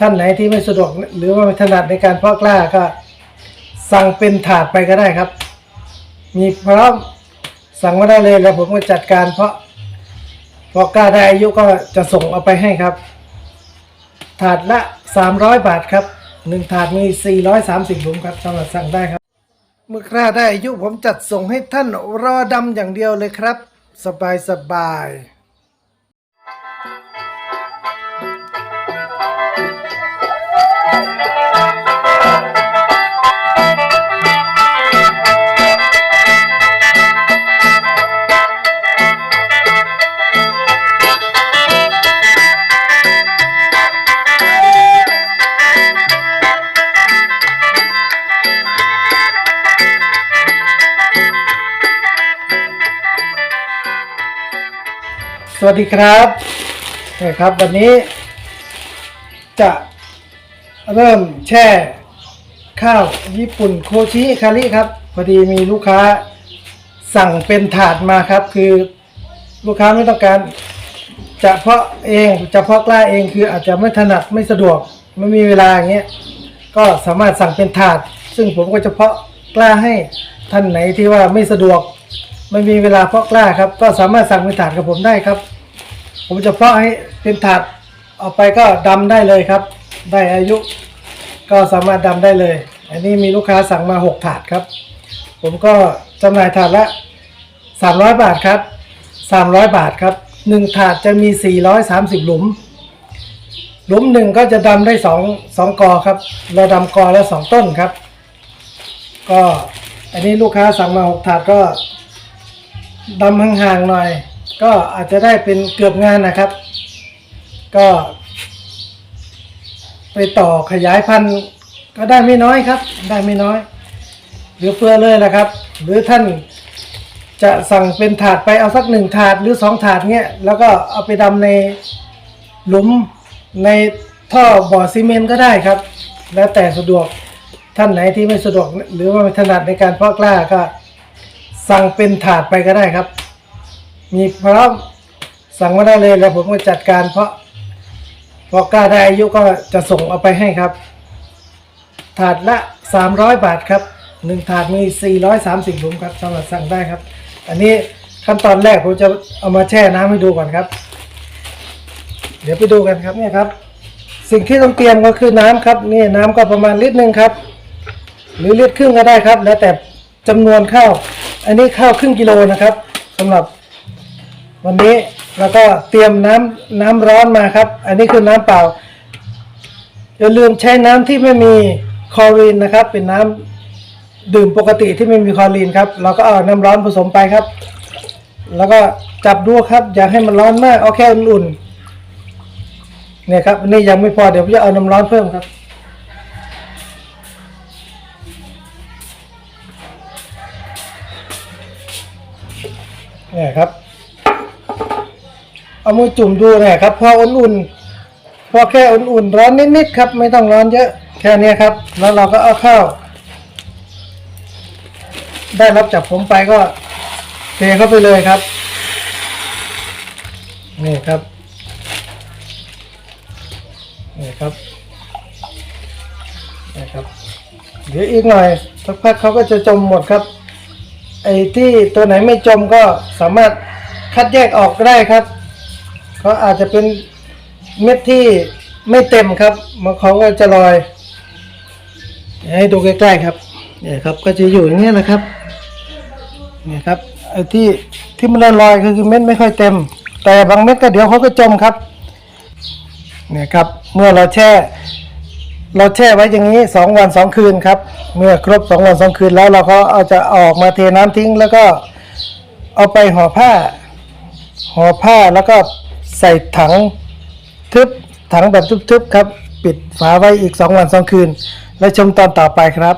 ท่านไหนที่ไม่สะดวกหรือว่าไม่ถนัดในการเพาะกล้าก็ สั่งเป็นถาดไปก็ได้ครับ มีพร้อมสั่งมาได้เลยแล้วผมก็จัดการเพาะเพาะกล้าได้อายุก็จะส่งเอาไปให้ครับ ถาดละ 300 บาทครับหนึ่งถาดมี 430หลุมครับสำหรับสั่งได้ครับ เมื่อกล้าได้อายุผมจัดส่งให้ท่านรอดำอย่างเดียวเลยครับ สบายสบาย สวัสดีครับนะครับวันนี้ จะเริ่มแช่ข้าวญี่ปุ่นโคชิคาริครับ พอดีมีลูกค้าสั่งเป็นถาดมาครับ คือลูกค้าไม่ต้องการจะเพาะเองจะเพาะกล้าเองคืออาจจะไม่ถนัดไม่สะดวกไม่มีเวลาอย่างเงี้ยก็สามารถสั่งเป็นถาด ซึ่งผมก็จะเพาะกล้าให้ท่านไหนที่ว่าไม่สะดวก ไม่มีเวลาเพาะกล้าครับ ก็สามารถสั่งเป็นถาดกับผมได้ครับ ผมจะเพาะให้เป็นถาดเอาไปก็ดำได้เลยครับ ได้อายุ ก็สามารถดำได้เลย อันนี้มีลูกค้าสั่งมา 6 ถาดครับ ผมก็จำหน่ายถาดละ 300 บาทครับ 300 บาทครับ 1 ถาดจะมี 430 หลุม หลุมหนึ่งก็จะดำได้2 2กอครับ เราดำกอละ2ต้นครับ ก็อันนี้ลูกค้าสั่งมา 6 ถาดก็ ดำห่างๆหน่อย ก็อาจจะได้เป็นเกือบงานนะครับ ก็ ไปต่อขยายพันธุ์ก็ได้ไม่น้อยครับ ได้ไม่น้อยหลือเฟือเลยนะครับ หรือท่านจะสั่งเป็นถาดไปเอาสักหนึ่งถาดหรือสองถาดเนี้ยแล้วก็เอาไปดำในหลุมในท่อบ่อซีเมนต์ก็ได้ครับ แล้วแต่สะดวกท่านไหนที่ไม่สะดวกหรือว่าไม่ถนัดในการเพาะกล้าก็ สั่งเป็นถาดไปก็ได้ครับ มีพร้อมสั่งมาได้เลยแล้วผมก็จัดการเพราะพอกล้าได้อายุก็จะส่งเอาไปให้ครับ ถาดละ 300 บาทครับหนึ่งถาดมี 430หลุมครับสำหรับสั่งได้ครับ อันนี้ขั้นตอนแรกผมจะเอามาแช่น้ำให้ดูก่อนครับ เดี๋ยวไปดูกันครับเนี่ยครับ สิ่งที่ต้องเตรียมก็คือน้ำครับนี่น้ำก็ประมาณลิตรหนึ่งครับ หรือลิตรครึ่งก็ได้ครับ แล้วแต่จำนวนข้าว อันนี้ข้าวครึ่งกิโลนะครับสำหรับวันนี้เราก็เตรียมน้ำน้ำร้อนมาครับ อันนี้คือน้ำเปล่าอย่าลืมใช้น้ำที่ไม่มีคลอรีนนะครับ เป็นน้ำดื่มปกติที่ไม่มีคลอรีนครับเราก็เอาน้ำร้อนผสมไปครับ แล้วก็จับดูครับ อย่าให้มันร้อนมากเอาแค่อุ่นๆเนี่ยครับนนี่ยังไม่พอเดี๋ยวผมจะเอาน้ำร้อนเพิ่มครับ เนี่ยครับ เอามือจุ่มดูเนี่ยครับ พออุ่นๆ พอแค่อุ่นๆ ร้อนนิดๆครับ ไม่ต้องร้อนเยอะ แค่นี้ครับ แล้วเราก็เอาข้าวได้รับจากผมไปก็เทเข้าไปเลยครับ นี่ครับ นี่ครับ นี่ครับ เดี๋ยวอีกหน่อยสักพักเขาก็จะจมหมดครับ ไอ้ที่ตัวไหนไม่จมก็สามารถคัดแยกออกได้ครับเขาอาจจะเป็นเม็ดที่ไม่เต็มครับมันเขาก็จะลอยให้ดูใกล้ๆครับเนี่ยครับก็จะอยู่อย่างนี้ยนะครับเนี่ยครับไอ้ที่ที่มันลอยคือเม็ดไม่ค่อยเต็ม แต่บางเม็ดก็เดี๋ยวเขาก็จมครับเนี่ยครับเมื่อเราแช่ เราแช่ไว้อย่างนี้สองวันสองคืนครับ เมื่อครบสองวันสองคืนแล้วเราก็เอาจะออกมาเทน้ำทิ้ง แล้วก็เอาไปห่อผ้า ห่อผ้าแล้วก็ใส่ถังทึบถังแบบทึบๆครับ ปิดฝาไว้อีกสองวันสองคืน และชมตอนต่อไปครับ